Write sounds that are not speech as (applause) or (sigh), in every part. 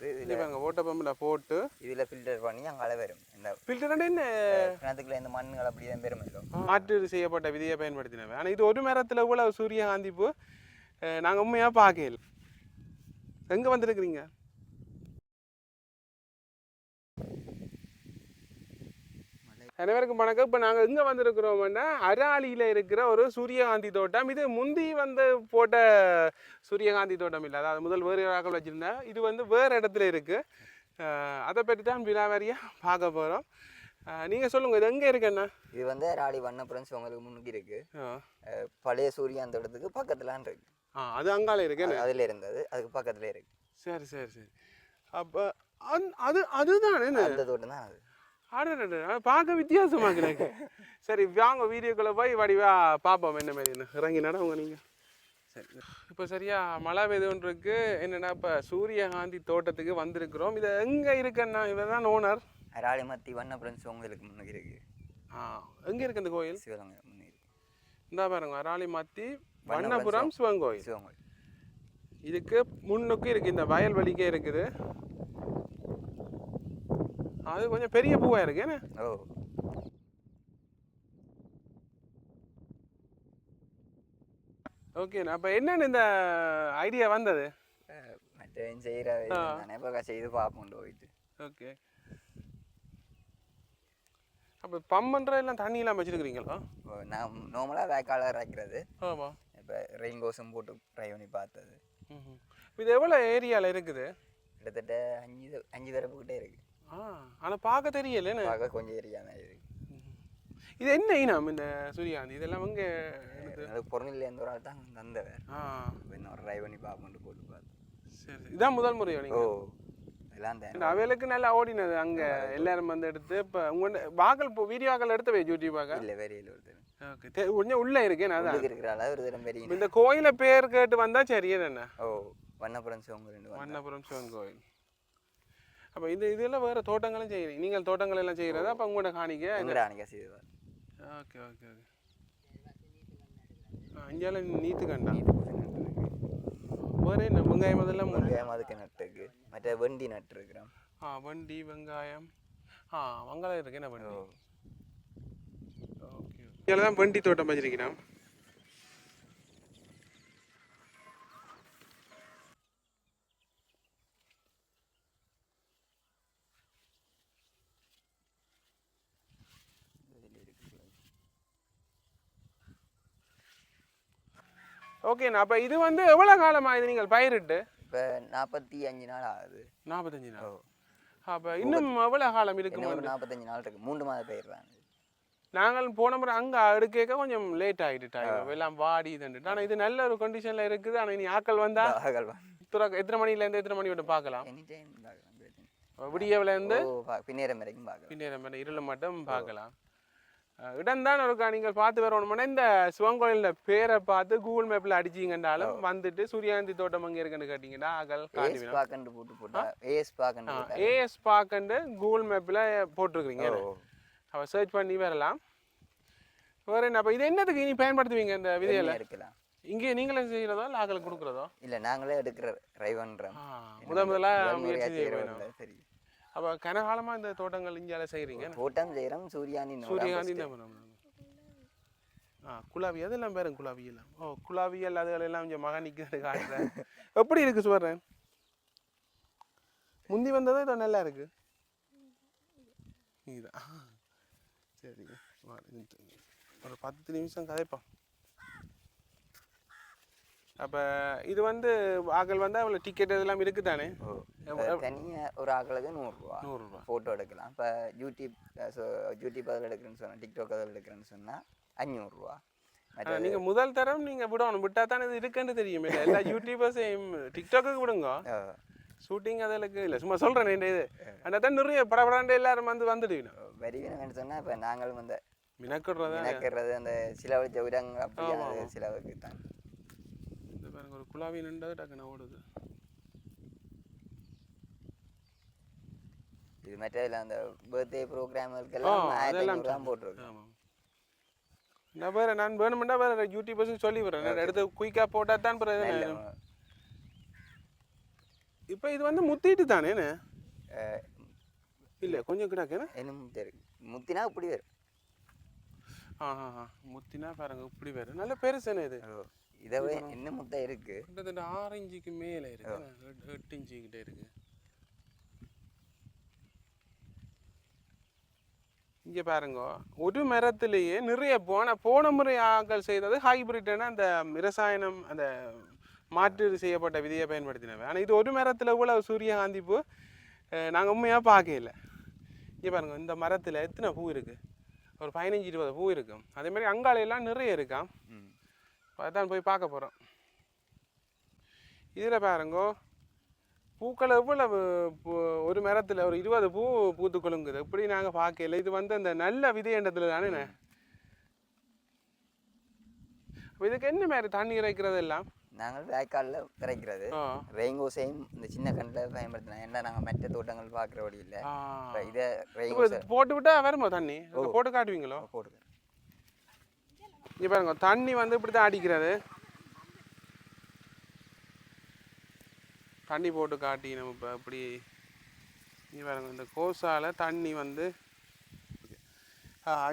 இதில் பாருங்க ஓட்ட பம்பில் போட்டு இதில் ஃபில்டர் பண்ணி அங்கே வரும் இந்த ஃபில்டர் என்ன கிணத்துக்குள்ள இந்த மண்ணுகள் அப்படியே பெரும் மாற்று செய்யப்பட்ட விதியை பயன்படுத்தினவை ஆனால் இது ஒரு மரத்தில் இவ்வளவு சூரியகாந்தி பூ நாங்கள் உண்மையாக பார்க்கல எங்கே வந்திருக்கிறீங்க அனைவருக்கும் வணக்கம். இப்போ நாங்கள் எங்கே வந்திருக்கிறோம்னா அராலியில் இருக்கிற ஒரு சூரியகாந்தி தோட்டம். இது முந்தி வந்து போட்ட சூரியகாந்தி தோட்டம் இல்லை. அதாவது முதல் வேறு ஆக்கள் வச்சுருந்தேன் இது வந்து வேறு இடத்துல இருக்குது அதை பற்றி தான் விலாவாரியாக பார்க்க போகிறோம் நீங்கள் சொல்லுங்கள் இது எங்கே இருக்குண்ணா இது வந்து ராடி வண்ணப்புறம் சிவங்களுக்கு முன்னுக்கு இருக்கு. ஆ. அஹ் பழைய சூரியன் தோட்டத்துக்கு பக்கத்துலான் இருக்கு. ஆ அது அங்கால இருக்கு? அதில் இருந்தது. அதுக்கு பக்கத்துல இருக்கு. சரி சரி சரி. அப்போ அந் அது அதுதான் அந்த தோட்டம் தான் அது. பார்க்க வித்தியாசமாக எனக்கு சரி வாங்க வீடியோக்குள்ளே போய் வடிவா பார்ப்போம் என்ன மாதிரி என்ன இறங்கி நடவுங்க நீங்கள் சரி இப்போ சரியா மழை பெய்துன்னு இருக்கு என்னன்னா இப்போ சூரியகாந்தி தோட்டத்துக்கு வந்திருக்கிறோம். இது எங்கே இருக்குன்னா இவர் தான் ஓனர் ராடி மத்தி வண்ணப்புறம் சிவங்களுக்கு முன்னுக்கு இருக்கு. ஆ எங்கே இருக்கு இந்த கோயில்? சிவகங்கை இருக்கு. இந்தா பாருங்க அராளி மாத்தி வண்ணபுரம் சிவன் கோயில். சிவகங்கை இதுக்கு முன்னுக்கு இருக்கு இந்த வயல்வெளிக்கே இருக்குது. அது கொஞ்சம் பெரிய பூவா இருக்கு என்ன? ஓ. ஓகே அப்போ என்னன்னு இந்த ஐடியா வந்தது? மற்றவன் செய்கிற இப்போ செய்து பார்ப்போம் போயிட்டு. ஓகே அப்போ பம்பன்ற எல்லாம் தண்ணி இல்லாமல் வச்சுருக்கிறீங்களா? நான் நார்மலாக வேக்கால இறக்கிறது. ஆமாம் இப்போ ரெயின் கோஸும் போட்டு ட்ரை பண்ணி பார்த்தது. இது எவ்வளோ ஏரியாவில் இருக்குது? கிட்டத்தட்ட அஞ்சு அஞ்சு தரப்புக்கிட்டே இருக்கு. ஆ ஆனால் பார்க்க தெரியல பார்க்க கொஞ்சம் ஏரியா தான் இருக்கு. இது என்ன இனம் இந்த சூரியாந்தி? இதெல்லாம் எங்கே அது பொருளிலேருந்து ஒரு ஆள் தான் தந்தவர் இப்போ இன்னொரு ட்ரை பண்ணி பார்ப்போம்ட்டு போட்டு பார்த்தேன் சரி இதான் முதல் முறையோ ஓ அவைகளுக்கு நல்லா ஓடினது அங்கே. எல்லாரும் வந்து எடுத்து இப்போ உங்க வாக்கள் இப்போ வீடியோ வாக்கள் எடுத்தவே யூடியூபாக இல்லை ஒருத்தர் ஓகே. கொஞ்சம் உள்ளே இருக்கேன் அதான். உள்ளுக்கு இருக்கிற அளவு ஒரு தரம் பெரிய இந்த கோயிலை பேர் கேட்டு வந்தா சரி என்ன? ஓ வண்ணப்புறம் சிவங்க ரெண்டு வண்ணம் மன்னபுரம் சிவன் கோயில். அப்போ இது இதெல்லாம் வேற தோட்டங்களும் செய்கிறீங்க நீங்கள் தோட்டங்கள் எல்லாம் செய்கிறதா அப்போ உங்களோட காணிக்க எங்கடா அன்னைக்கு செய்வார் ஓகே ஓகே ஓகே. அஞ்சால நீத்து கண்டா? வேற என்ன? வெங்காயம் அதெல்லாம் வெங்காயம் அதுக்கு நட்டுருக்கு. மற்ற வெண்டி நட்டுருக்குறோம். ஆ வண்டி வெங்காயம். ஆ வெங்காயம் இருக்கு. என்ன வண்டி? ஓகே இதில் தான் வண்டி தோட்டம் வச்சிருக்கிறோம். ஓகேண்ணா அப்போ இது வந்து எவ்வளோ காலமாக இது நீங்கள் பயிரிட்டு? இப்போ நாற்பத்தி அஞ்சு நாள் ஆகுது. நாற்பத்தஞ்சு நாள். அப்போ இன்னும் எவ்வளோ காலம் ஒரு நாற்பத்தஞ்சு நாள் இருக்கு. மூன்று மாத பயிர் தான். நாங்கள் போன முறை அங்கே எடுக்க கொஞ்சம் லேட் ஆகிட்டு எல்லாம் வாடி இதுன்ட்டு ஆனால் இது நல்ல ஒரு கண்டிஷனில் இருக்குது. ஆனால் இனி ஆக்கள் வந்தா. துற- எத்தனை மணிலேருந்து எத்தனை மணி வரை பார்க்கலாம்? விடியவிலேருந்து பின்னேரம் வரைக்கும் பார்க்கலாம். பின்னேரம் மட்டும் பார்க்கலாம். இடம்தான் இருக்கா? நீங்கள் பார்த்து வரணும்னா இந்த சிவங்கோயிலில் பேரை பார்த்து கூகுள் மேப்பில் அடிச்சிங்கன்றாலும் வந்துட்டு சூரியகாந்தி தோட்டம் அங்கே இருக்குன்னு கேட்டிங்கன்னா ஏஎஸ் பாக்கண்டு போட்டு போட்டா ஏஎஸ் பாக்கண்டு ஏஎஸ் பார்க்கண்டு கூகுள் மேப்பில் போட்டிருக்கிறீங்க. அவ சர்ச் பண்ணி வரலாம். வேற என்ன? அப்போ இது என்னதுக்கு இனி பயன்படுத்துவீங்க இந்த விதையில எடுக்கலாம். இங்கே நீங்களே செய்கிறதோ இல்லை ஆக்களுக்கு கொடுக்குறதோ? இல்ல நாங்களே எடுக்கிற முதலாக முதல் செய்யறோம்ல, சரி. அப்போ கனகாலமாக இந்த தோட்டங்கள் இந்தியால செய்கிறீங்க தோட்டம் செய்யறோம் சூர்யானி பண்ணணும். ஆ குலாவி அதெல்லாம் பேரும் குலாவியெல்லாம் ஓ குலாவியல் அதுகளெல்லாம் கொஞ்சம் மகன் நிற்கிறது காட்டுறேன். எப்படி இருக்கு சுவர்றேன் முந்தி வந்ததோ இதோ நல்லா இருக்கு? இதுதான் சரி ஒரு பத்து நிமிஷம் கதைப்போம். அப்போ இது வந்து ஆக்கள் வந்து அவ்வளோ டிக்கெட் இதெல்லாம் இருக்குது தானே தனியா ஒரு ஆக்களுக்கு நூறுரூவா. நூறுரூவா. ஃபோட்டோ எடுக்கலாம். இப்போ யூடியூப் ஸோ யூடியூப் அதில் எடுக்கிறேன்னு சொன்னால் டிக்டாக் அதில் எடுக்கிறேன்னு சொன்னால் அஞ்சூறுரூவா மற்ற ஆனா, நீங்க முதல் தரம் நீங்க விடணும். விட்டா தானே இது இருக்குன்னு தெரியும். (laughs) இல்ல எல்லா யூடியூபர்ஸையும் டிக்டாக்கு விடுங்க. ஷூட்டிங் அதற்கு இல்லை சும்மா இந்த இது. ஆனால் தான் நிறைய படபடாண்டு எல்லாரும் வந்து வந்துடுவீங்க. வரிவினு சொன்னால் இப்போ நாங்கள் வந்து மினக்குறதா நினைக்கிறது அந்த சில ஜவுரங்க அப்படி சிலவுக்கு தான். ஒரு குழாவி நின்றது டக்குன்னு ஓடுது. இது மற்றதில் அந்த பர்த்டே ஆயிரத்தி அதெல்லாம் ஐநூறு தான் போட்டிருக்கோம் ஆமாம் நான் வேற நான் வேணுமெண்டா வேற யூடியூபர்ஸுக்கு சொல்லி வரேன் நான் எடுத்து குயிக்காக போட்டால் தான் பிறகு என்ன? இப்போ இது வந்து முத்திட்டு தானேண்ணே அஹ், இல்லை கொஞ்சம் கிடாக்கேண்ணே என்ன? இருக்கு? முத்தினா இப்படி வரும். ஆ ஆ முத்தினா பாருங்க இப்படி வேறு நல்ல பெருசுண்ணே இது? ஓ, இதை விட இன்னும் முட்டை இருக்கு. கிட்டத்தட்ட ஆறு இன்ச்சுக்கு மேலே இருக்கு. எட்டு- இன்ச்சு கிட்ட இருக்கு. இங்கே பாருங்க. ஒரு மரத்திலேயே நிறைய போன போன முறை ஆக்கள் செய்தது ஹைபிரிட்னா அந்த ரசாயனம் அந்த மாற்று செய்யப்பட்ட விதியை பயன்படுத்தினவை. ஆனால் இது ஒரு மரத்தில் கூட சூரியகாந்தி பூ நாங்கள் உண்மையாக பார்க்கல இங்கே பாருங்க இந்த மரத்தில் எத்தனை பூ இருக்குது ஒரு பதினஞ்சு இருபது பூ இருக்கும். அதே மாதிரி அங்காளையெல்லாம் நிறைய இருக்காம் ம். அதான் போய் பார்க்க போகிறோம் இதில் பாருங்கோ பூக்கள் எவ்வளவு ஒரு மரத்தில் ஒரு இருபது பூ பூத்து கொழுங்குது இப்படி நாங்கள் பார்க்கல. இது வந்து அந்த நல்ல விதையண்டத்தில் தானே? இதுக்கு என்ன மாதிரி தண்ணி இறைக்கிறது எல்லாம்? நாங்கள் வேக்காலில் விதைக்கிறது ஆ. ரெயின்கோஸையும் இந்த சின்ன கண்ணில் பயன்படுத்தினோம். ஏன்னா நாங்கள் மற்ற தோட்டங்கள் பார்க்குற வழி இல்லை இதை போட்டு விட்டா வருமா தண்ணி? போட்டு காட்டுவீங்களோ? போடுங்க இங்கே பாருங்க தண்ணி வந்து இப்படி தான் அடிக்கிறது. தண்ணி போட்டு காட்டி நம்ம இப்போ இப்படி இங்கே பாருங்க இந்த கோசால தண்ணி வந்து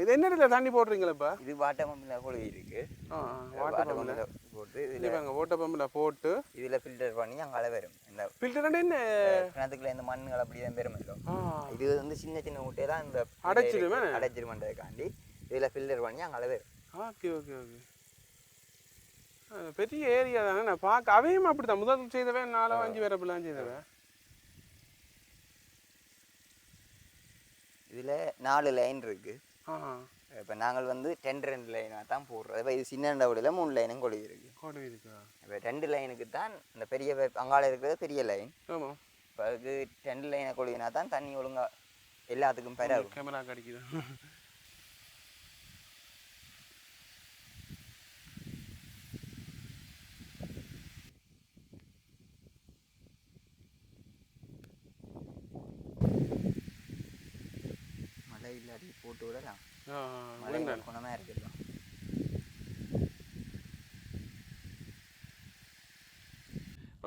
இது என்ன இடத்துல தண்ணி போடுறீங்களா இப்போ? இது வாட்டர் பம்பில் கொழுவி இருக்கு வாட்டர் வாட்டர் பம்பில் போட்டு இதில் பாருங்க ஓட்ட பம்பில் போட்டு இதில் ஃபில்டர் பண்ணி அங்கே அளவு வரும் இந்த ஃபில்டர் என்ன? கிணத்துக்குள்ள இந்த மண்ணுகள் அப்படி தான் பெரும் இது வந்து சின்ன சின்ன ஊட்டையெல்லாம் இந்த அடைச்சிடுமே? அடைச்சிருமன்றதுக்காண்டி இதில் ஃபில்டர் பண்ணி அங்கே அளவு வரும் ஓகே ஓகே ஓகே பெரிய ஏரியா தானே நான் பார்க்க அவையும் அப்படி தான் முதல் செய்தவன் நாலோ அஞ்சு பேரப்பெல்லாம் செய்தவன் இதில் நாலு லைன் இருக்கு. இப்போ நாங்கள் வந்து ரெண்டு ரெண்டு லைனாக தான் போடுறோம் இப்போ இது சின்ன டவுடில் மூணு லைனும் கொழுவி இருக்கு கோடை இருக்கா. இப்போ ரெண்டு லைனுக்கு தான் இந்த பெரிய அங்கால இருக்கிறது பெரிய லைன் ஆமாம் இப்போ அதுக்கு ரெண்டு லைனை கொழுவினா தான் தண்ணி ஒழுங்கா எல்லாத்துக்கும் பரவும் கேமரா கிடைக்குது இல்லாட்டி போட்டு விடலாம் மழை. குணமாக இருக்கலாம்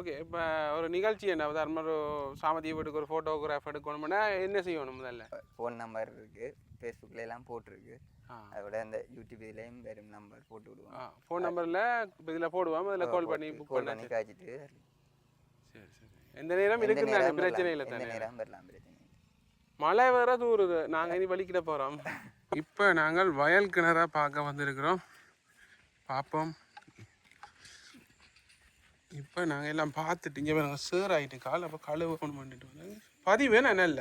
ஓகே இப்போ ஒரு நிகழ்ச்சி என்ன? உதாரணமாக ஒரு சாமதி வீட்டுக்கு ஒரு ஃபோட்டோகிராஃப் எடுக்கணும்னா என்ன செய்யணும் முதல்ல? ஃபோன் நம்பர் இருக்கு ஃபேஸ்புக்கில் எல்லாம் போட்டிருக்கு. அதோட இந்த யூடியூப் இதுலேயும் வெறும் நம்பர் போட்டு விடுவோம். ஃபோன் நம்பரில் இப்போ இதில் போடுவோம் அதில் கால் பண்ணி புக் பண்ண காய்ச்சிட்டு சரி சரி. எந்த நேரம் நேரம் பிரச்சனை இல்லை. எந்த நேரம் வரலாம்? பிரச்சனை. மழை வேற தூருது. நாங்கள் இனி வலிக்கிட போகிறோம் இப்போ நாங்கள் வயல் கிணறா பார்க்க வந்திருக்கிறோம். பார்ப்போம் இப்போ நாங்கள் எல்லாம் பார்த்துட்டு இங்கே நாங்கள் சேர் ஆகிட்டு கால் அப்போ கழுவு ஃபோன் பண்ணிட்டு வந்தாங்க பதிவு என்ன நல்ல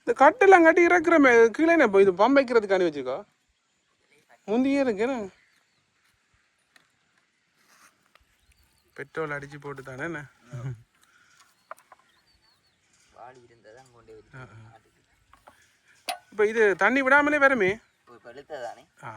இந்த கட்டெல்லாம் கட்டி இறக்குறமே கீழே என்ன இப்போ இது பம்பைக்கிறதுக்காண்டி வச்சுக்கோ முந்தியே இருக்கு பெட்ரோல் அடிச்சு போட்டு தானே என்ன வாளி இருந்தால் தான் கொண்டு போய் மாட்டுக்கு இப்போ இது தண்ணி விடாமலே வருமே? ஆ.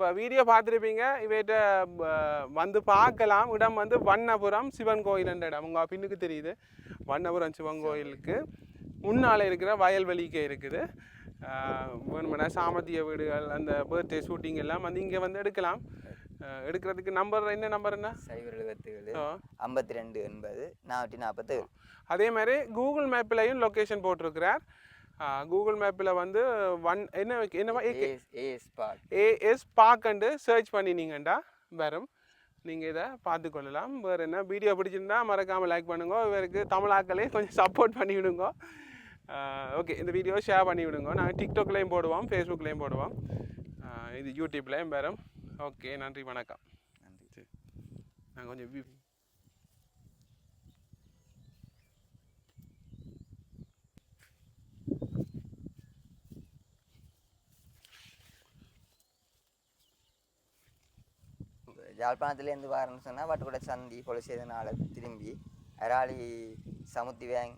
இப்போ வீடியோ பார்த்துருப்பீங்க. இவர்கிட்ட வந்து பார்க்கலாம். இடம் வந்து வண்ணபுரம் சிவன் கோயில்ன்ற இடம். உங்கள் பின்னுக்கு தெரியுது. வண்ணபுரம் சிவன் கோயிலுக்கு முன்னால் இருக்கிற வயல்வெளிக்கு இருக்குது. ஆஹ் வேணுமென்னா சாமத்திய வீடுகள் அந்த பர்த்டே ஷூட்டிங் எல்லாம் வந்து இங்கே வந்து எடுக்கலாம். எடுக்கிறதுக்கு நம்பர் என்ன நம்பர் என்ன? சைபர் எழுபத்தி ஏழு. ஐம்பத்தி ரெண்டு எண்பது நானூற்றி நாற்பத்தேழு அதே மாதிரி கூகுள் மேப்லையும் லொக்கேஷன் போட்டிருக்கிறார். கூகுள் மேப்பில் வந்து ஒன் என்ன வைக்க- என்ன A S park A S பார்க்கண்டு search பண்ணினீங்கண்டா வரும் நீங்கள் இதை பார்த்துக்கொள்ளலாம் வேறு என்ன வீடியோ பிடிச்சிருந்தா மறக்காமல் லைக் பண்ணுங்க. இவருக்கு தமிழ் ஆக்களே கொஞ்சம் சப்போர்ட் பண்ணி விடுங்க ஓகே இந்த வீடியோ ஷேர் பண்ணி விடுங்க நாங்கள் டிக்டாக்லேயும் போடுவோம் ஃபேஸ்புக்லேயும் போடுவோம். இது யூடியூப்லேயும் வரும் ஓகே நன்றி வணக்கம். நன்றி சரி. நாங்கள் கொஞ்சம் யாழ்ப்பாணத்துலேருந்து வரேன்னு சொன்னால் வட்டுக்கூட சந்தி பொலிசேதனால திரும்பி அராளி சமுத்தி வேங்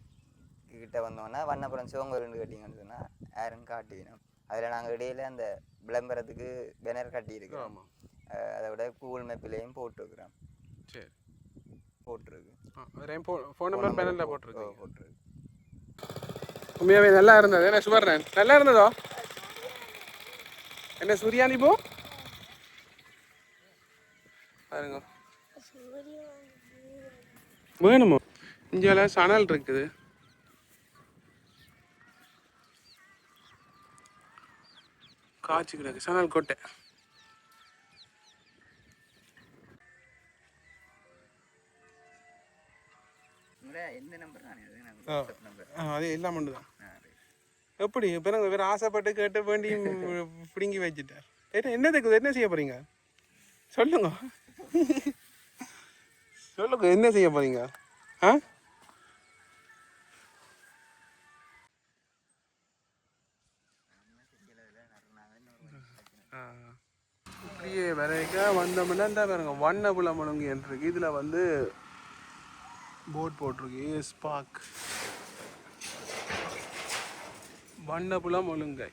கிட்ட வந்தோன்னா வண்ணபுரம் சிவங்கோயில் கட்டிங்கன்னு சொன்னால் யாருன்னு காட்டுவினோம் அதில் நாங்கள் இடையில அந்த விளம்பரத்துக்கு பேனர் கட்டியிருக்கிறோம். ஆமாம் அஹ் அதை விட கூகுள் மேப்பிலையும் போட்டிருக்கிறோம். சரி. போட்டிருக்கு. ஃபோன் நம்பர் போட்டிருக்கு. உண்மையாவே நல்லா இருந்தது. என்ன சுவர்ணன்? நல்லா இருந்ததோ? என்ன சூர்யானி போ. பாருங்க. வேணுமோ? இங்கே சணல் இருக்குது. காய்ச்சி கிடக்கு. சணல் கொட்டை. அது எல்லாம் தான். எப்படி? பிறகு வேற ஆசைப்பட்டு கேட்டு வேண்டி பிடுங்கி வச்சுட்டார். என்ன என்னதுக்கு என்ன செய்ய போறீங்க? சொல்லுங்க. சொல்லுங்க என்ன செய்ய போறீங்க? ஆ? ஆ. விரைக்க வந்தோம்னா இந்த பாருங்க வண்ணபுல முழுங்கி இருக்கு. இதில் வந்து போட் போட்டிருக்கு. ஸ்பாக் வண்ணபுல ஒழுங்கை